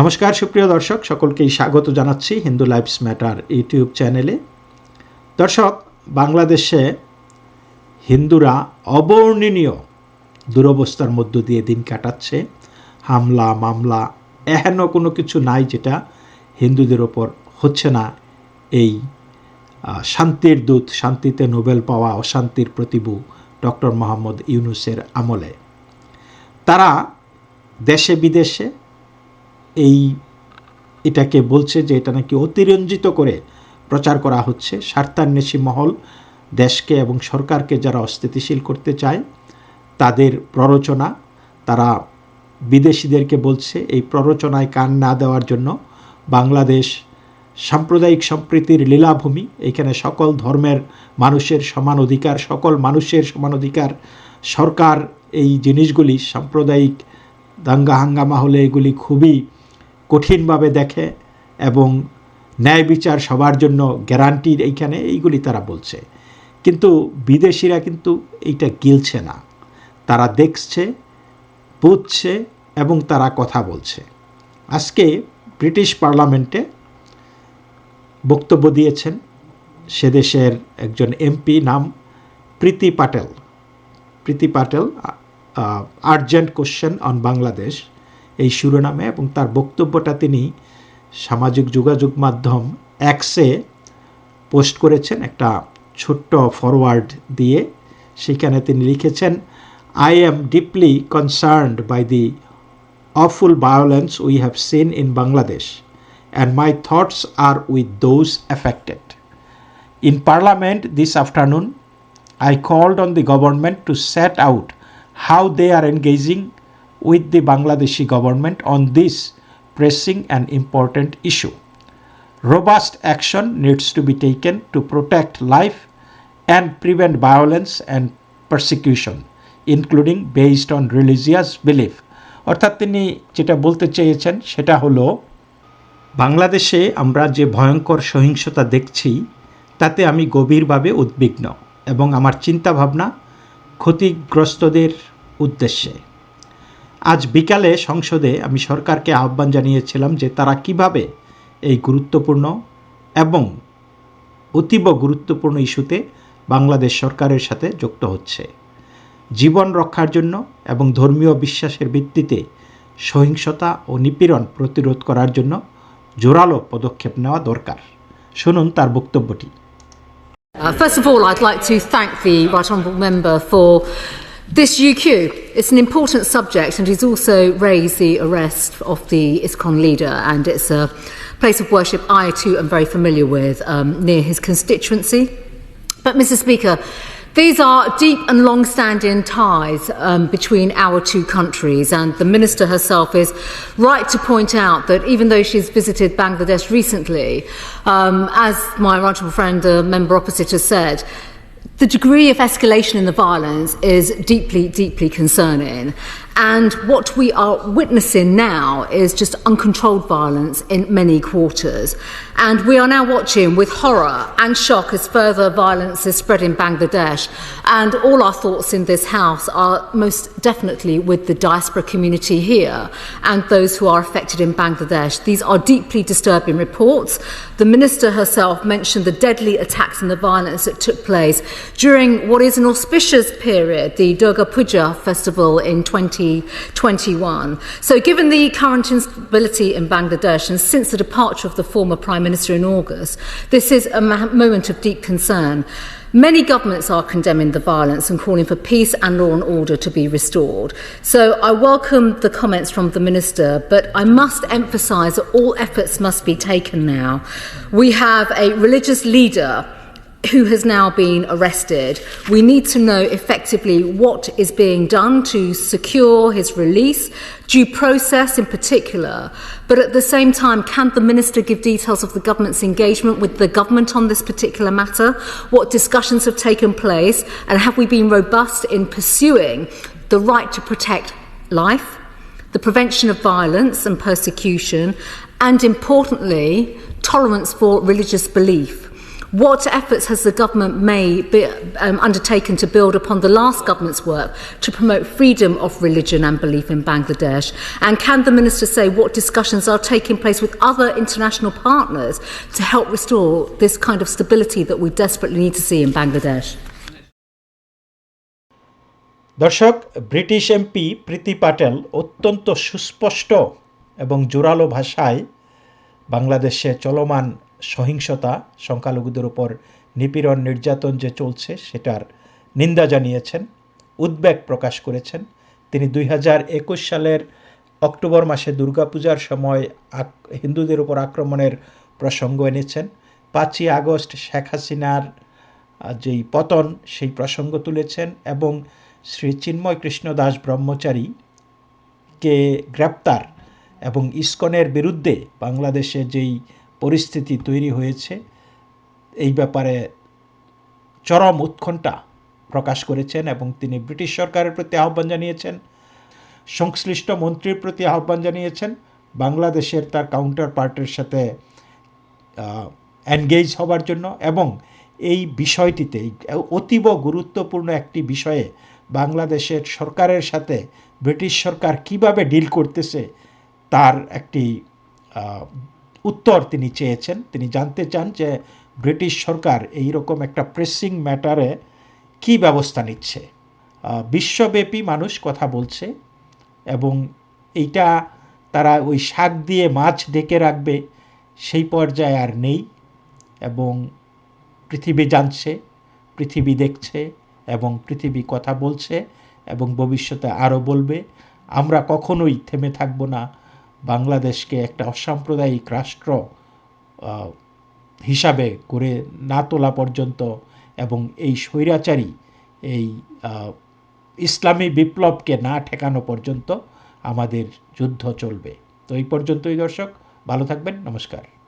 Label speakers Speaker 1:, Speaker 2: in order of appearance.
Speaker 1: নমস্কার, সুপ্রিয় দর্শক, সকলকেই স্বাগত জানাচ্ছি হিন্দু লাইফস ম্যাটার ইউটিউব চ্যানেলে। দর্শক, বাংলাদেশে হিন্দুরা অবর্ণনীয় দুরবস্থার মধ্য দিয়ে দিন কাটাচ্ছে। হামলা, মামলা, এহেন কোনো কিছু নাই যেটা হিন্দুদের ওপর হচ্ছে না। এই শান্তির দূত, শান্তিতে নোবেল পাওয়া অশান্তির প্রতিভু ডক্টর মোহাম্মদ ইউনুসের আমলে। তারা দেশে বিদেশে এই এটাকে বলছে যে এটা নাকি অতিরঞ্জিত করে প্রচার করা হচ্ছে। স্বার্থান্বেষী মহল, দেশকে এবং সরকারকে যারা অস্থিতিশীল করতে চায়, তাদের প্ররোচনা, তারা বিদেশিদেরকে বলছে এই প্ররোচনায় কান না দেওয়ার জন্য বাংলাদেশ সাম্প্রদায়িক সম্প্রীতির লীলাভূমি। এখানে সকল ধর্মের মানুষের সমান অধিকার, সকল মানুষের সমান অধিকার। সরকার এই জিনিসগুলি সাম্প্রদায়িক দাঙ্গা হাঙ্গামা হলে এগুলি খুবই কঠিনভাবে দেখে এবং ন্যায় বিচার সবার জন্য গ্যারান্টির এইখানে এইগুলি তারা বলছে। কিন্তু বিদেশিরা কিন্তু এইটা গিলছে না। তারা দেখছে, বুঝছে এবং তারা কথা বলছে। আজকে ব্রিটিশ পার্লামেন্টে বক্তব্য দিয়েছেন সে দেশের একজন এমপি নাম Priti Patel. Priti Patel urgent question on Bangladesh. এই শিরোনামে এবং তার বক্তব্যটা তিনি সামাজিক যোগাযোগ মাধ্যম অ্যাক্সে পোস্ট করেছেন একটা ছোট্ট ফরওয়ার্ড দিয়ে। সেখানে তিনি লিখেছেন I am deeply concerned by the awful violence we have seen in Bangladesh and my thoughts are with those affected in parliament this afternoon I called on the government to set out how they are engaging with the Bangladeshi government on this pressing and important issue. Robust action needs to be taken to protect life and prevent violence and persecution, including based on religious belief. অর্থাৎ তিনি যেটা বলতে চেয়েছেন সেটা হলো বাংলাদেশে আমরা যে ভয়ঙ্কর সহিংসতা দেখছি তাতে আমি গভীরভাবে উদ্বিগ্ন এবং আমার চিন্তাভাবনা ক্ষতিগ্রস্তদের উদ্দেশ্যে আজ বিকালে সংসদে আমি সরকারকে আহ্বান জানিয়েছিলাম যে তারা কীভাবে এই গুরুত্বপূর্ণ এবং অতীব গুরুত্বপূর্ণ ইস্যুতে বাংলাদেশ সরকারের সাথে যুক্ত হচ্ছে। জীবন রক্ষার জন্য এবং ধর্মীয় বিশ্বাসের ভিত্তিতে সহিংসতা ও নিপীড়ন প্রতিরোধ করার জন্য জোরালো পদক্ষেপ নেওয়া দরকার। শুনুন তার বক্তব্যটি।
Speaker 2: Uh, first of all, I'd like to thank the Right Honourable Member for this UQ. It's an important subject and he's also raised the arrest of the ISKCON leader and it's a place of worship I too am very familiar with um, near his constituency. But Mr Speaker, these are deep and long-standing ties um, between our two countries and the Minister herself is right to point out that even though she's visited Bangladesh recently, um, as my honourable friend, the member opposite has said, the degree of escalation in the violence is deeply, deeply concerning. And what we are witnessing now is just uncontrolled violence in many quarters. And we are now watching with horror and shock as further violence is spread in Bangladesh. And all our thoughts in this House are most definitely with the diaspora community here and those who are affected in Bangladesh. These are deeply disturbing reports. The Minister herself mentioned the deadly attacks and the violence that took place during what is an auspicious period, the Durga Puja festival in 2021. So, given the current instability in Bangladesh and since the departure of the former Prime Minister in August, this is a moment of deep concern. Many governments are condemning the violence and calling for peace and law and order to be restored. So I welcome the comments from the Minister, but I must emphasise that all efforts must be taken now. We have a religious leader who has now been arrested. We need to know effectively what is being done to secure his release, due process in particular, but at the same time, can the Minister give details of the government's engagement with the government on this particular matter? What discussions have taken place, and have we been robust in pursuing the right to protect life, the prevention of violence and persecution, and importantly, tolerance for religious belief? What efforts has the government made be, um, undertaken to build upon the last government's work to promote freedom of religion and belief in Bangladesh? And can the minister say what discussions are taking place with other international partners to help restore this kind of stability that we desperately need to see in Bangladesh?
Speaker 1: দর্শক British MP Priti Patel অত্যন্ত সুস্পষ্ট এবং জোরালো ভাষায় বাংলাদেশে চলমান সহিংসতা, সংখ্যালঘুদের উপর নিপীড়ন, নির্যাতন যে চলছে, সেটার নিন্দা জানিয়েছেন, উদ্বেগ প্রকাশ করেছেন। তিনি দুই হাজার একুশ সালের অক্টোবর মাসে দুর্গাপূজার সময় হিন্দুদের উপর আক্রমণের প্রসঙ্গ এনেছেন। পাঁচই আগস্ট শেখ হাসিনার যেই পতন, সেই প্রসঙ্গ তুলেছেন এবং শ্রী চিন্ময় কৃষ্ণ দাস ব্রহ্মচারীকে গ্রেপ্তার এবং ইস্কনের বিরুদ্ধে বাংলাদেশে যেই পরিস্থিতি তৈরি হয়েছে। এই ব্যাপারে চরম উৎকণ্ঠা প্রকাশ করেছেন এবং তিনি ব্রিটিশ সরকারের প্রতি আহ্বান জানিয়েছেন, সংশ্লিষ্ট মন্ত্রীর প্রতি আহ্বান জানিয়েছেন, বাংলাদেশের তার কাউন্টার পার্টের সাথে এনগেজ হবার জন্য এবং এই বিষয়টিতে অতীব গুরুত্বপূর্ণ একটি বিষয়ে বাংলাদেশের সরকারের সাথে ব্রিটিশ সরকার কীভাবে ডিল করতেছে, তার একটি উত্তর তিনি চেয়েছেন। তিনি জানতে চান যে ব্রিটিশ সরকার এই রকম একটা প্রেসিং ম্যাটারে কী ব্যবস্থা নিচ্ছে। বিশ্বব্যাপী মানুষ কথা বলছে এবং এইটা তারা ওই শাক দিয়ে মাছ ডেকে রাখবে, সেই পর্যায়ে আর নেই এবং পৃথিবী জানছে, পৃথিবী দেখছে এবং পৃথিবী কথা বলছে এবং ভবিষ্যতে আরও বলবে। আমরা কখনোই থেমে থাকব না। বাংলাদেশকে একটা অসাম্প্রদায়িক রাষ্ট্র হিসাবে করে না তোলা পর্যন্ত এবং এই স্বৈরাচারী, এই ইসলামী বিপ্লবকে না ঠেকানো পর্যন্ত আমাদের যুদ্ধ চলবে। তো এই পর্যন্তই দর্শক, ভালো থাকবেন, নমস্কার।